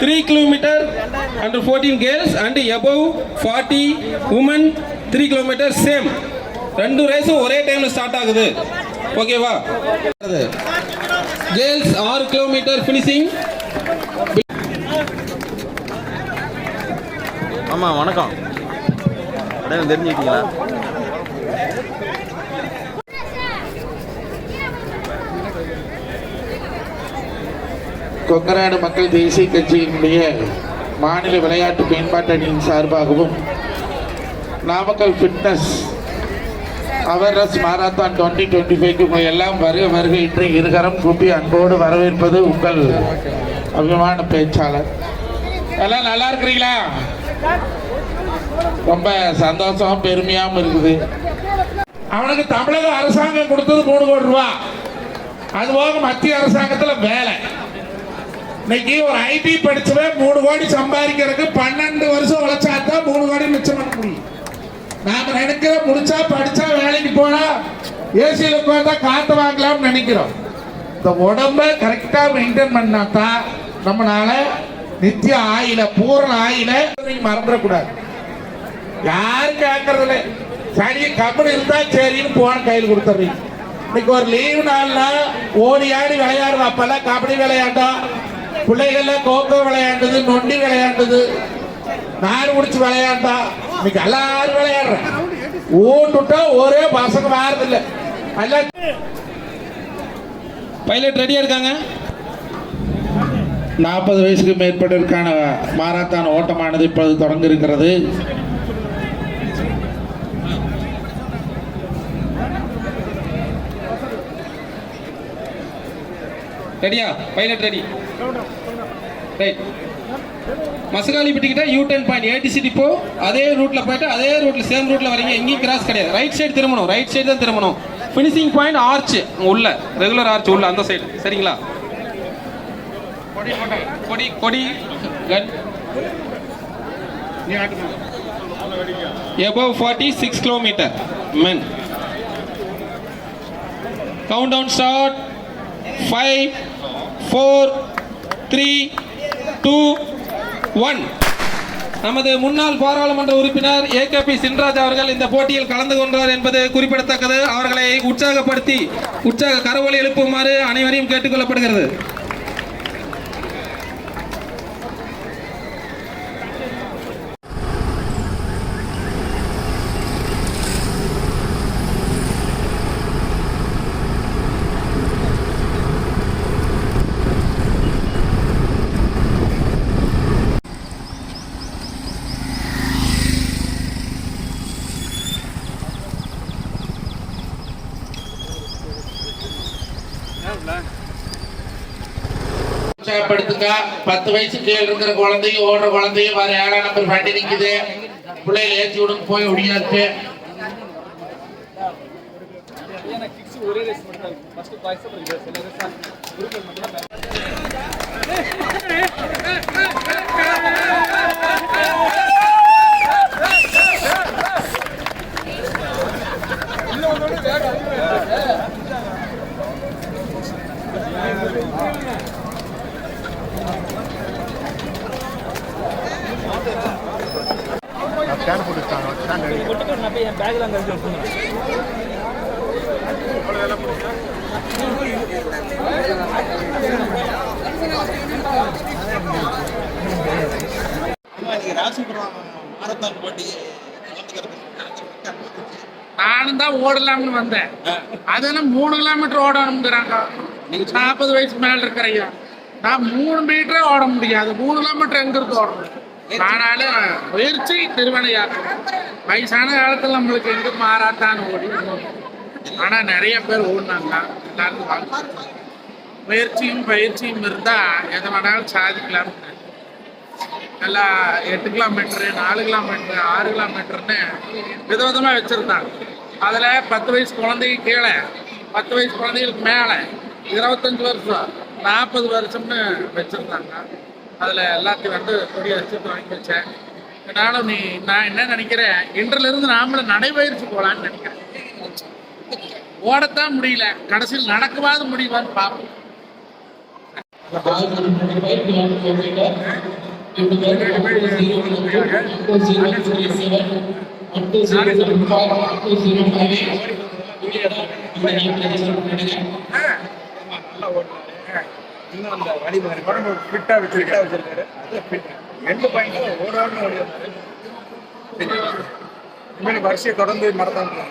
Three kilometer under fourteen girls and above forty women three kilometer same ரெண்டு ரேஸும் ஒரே டைமில் ஸ்டார்ட் ஆகுது. ஓகேவா கேர்ள்ஸ் ஆறு கிலோமீட்டர் ஃபினிஷிங் ஆமாம் வணக்கம். அடையாளம் தெரிஞ்சுக்கிட்டீங்களா? கொங்கநாடு மக்கள் தேசிய கட்சியினுடைய மாநில விளையாட்டு மேம்பாட்டு அணியின் சார்பாகவும் Namakkal fitness awareness marathon twenty twenty ஃபைவ்க்கு உங்கள் எல்லாம் வருக வருக இன்று இருகரம் கூப்பி அன்போடு வரவேற்பது உங்கள் அபிமான பேச்சாளர். எல்லாம் நல்லா இருக்கிறீங்களா? ரொம்ப சந்தோஷம் பெருமையாகவும் இருக்குது. அவனுக்கு தமிழக அரசாங்கம் கொடுத்தது மூணு கோடி ரூபா. அது போக மத்திய அரசாங்கத்தில் வேலை. இன்னைக்கு ஒரு ஐடி படிச்சவன் மூணு கோடி சம்பாதிக்கிறதுக்கு பன்னெண்டு வருஷம் உழைச்சாதான் மூணு கோடி மிச்சம் பண்ண முடியும். நாம நினைக்கிற முடிச்சா படிச்சா வேலைக்கு போனா ஏசியில் உட்காந்தா காத்து வாங்கலாம்னு நினைக்கிறோம். இந்த உடம்ப கரெக்டா மெயின்டைன் பண்ணா தான் நம்மளால நித்திய ஆயில பூரண ஆயில நீங்க மறந்துடக்கூடாது. யாரும் கேட்கறதில்ல சரி கம்பெனி இருந்தா சரின்னு போன கையில் கொடுத்துறீங்க. இன்னைக்கு ஒரு லீவு நாள்ல ஓடி ஆடி விளையாடுறோம் அப்பெல்லாம் கபடி விளையாட்டோம் பிள்ளைகள்ல கோகோ விளையாண்டது நொண்டி விளையாண்டது நார் முடிச்சு விளையாண்டா இன்னைக்கு எல்லாரும் விளையாடுறேன். ஊட்டுட்டா ஒரே பசங்க மாறதில்லை. எல்லாம் பைலட் ரெடியா இருக்காங்க? நாற்பது வயசுக்கு மேற்பட்டதற்கான மாரத்தான் ஓட்டமானது இப்பொழுது தொடங்க இருக்கிறது ரெடியா பைலட் ரெடி ரைட் மசகாலி பிட்டிக்கிட்ட U turn point ATC depot அதே ரூட்ல போயிட்டு அதே ரூட்ல சேம் ரூட்ல வரீங்க எங்கேயும் கிராஸ் கிடையாது. ரைட் சைடு திரும்பணும். ரைட் சைடு தான் திரும்பணும். ஃபினிஷிங் பாயிண்ட் ஆர்ச் உள்ள. ரெகுலர் ஆர்ச் உள்ள அந்த சைடு சரிங்களா? கொடி கொடி கன் above 46 kilometer. Men. Countdown start. 5 4 3 2 1 நமது முன்னாள் பாராளுமன்ற உறுப்பினர் ஏகேபி சின்ராஜ் அவர்கள் இந்த போட்டியில் கலந்து கொண்டார் என்பது குறிப்பிடத்தக்கது. அவர்களை உற்சாகப்படுத்தி உற்சாக கரவொலி எழுப்புமாறு அனைவரையும் கேட்டுக்கொள்ளப்படுகிறது உற்சாகப்படுத்துங்க பத்து வயசு கீழே இருக்கிற குழந்தையும் ஓடுற குழந்தையும் வேற ஏழாம் நம்பர் வண்டி நிக்குது. பிள்ளைகள் ஏற்றி விடுங்க போய் ஒடியாச்சு நானும் தான் ஓடலாம்னு வந்தேன். அதெல்லாம் மூணு கிலோமீட்டர் ஓடணுங்கிறாங்க. நாற்பது வயசு மேல இருக்கிறையா நான் மூணு மீட்டரே ஓட முடியாது. மூணு கிலோமீட்டர் எங்க இருக்கு ஓடுறது ஆனாலும் முயற்சி திருவனையாறு வயசான காலத்துல நம்மளுக்கு எங்க மாறாத்தான் ஓடி ஆனா நிறைய பேர் ஓடினாங்க. எல்லாருக்கும் முயற்சியும் பயிற்சியும் இருந்தா எதை வேணாலும் சாதிக்கலாம் நல்லா எட்டு கிலோமீட்டரு நாலு கிலோமீட்டரு ஆறு கிலோமீட்டர்னு விதவிதமா வச்சிருந்தாங்க. அதுல பத்து வயசு குழந்தைக்கு கீழே பத்து வயசு குழந்தைகளுக்கு மேல இருபத்தஞ்சு வருஷம் நாற்பது வருஷம்னு வச்சிருந்தாங்க. அதில் எல்லாத்தையும் வந்து கொடி வச்சுட்டு வாங்கி வச்சேன். ஆனாலும் நீ நான் என்ன நினைக்கிறேன்? இன்றிலிருந்து நாமளும் நடைபயிற்சி போகலான்னு நினைக்கிறேன். ஓடத்தான் முடியல. கடைசியில் நடக்குமாவது முடியுமான்னு பார்ப்போம். நல்லா ஓடுறாரு இன்னும் அந்த வலிமை உடம்பு ஃபிட்டாக ஃபிட்டாக வச்சிருக்காரு. அது ஃபிட் ரெண்டு பாயிண்ட் ஓட ஓட ஓடி வரிசையை தொடர்ந்து மறந்தாங்க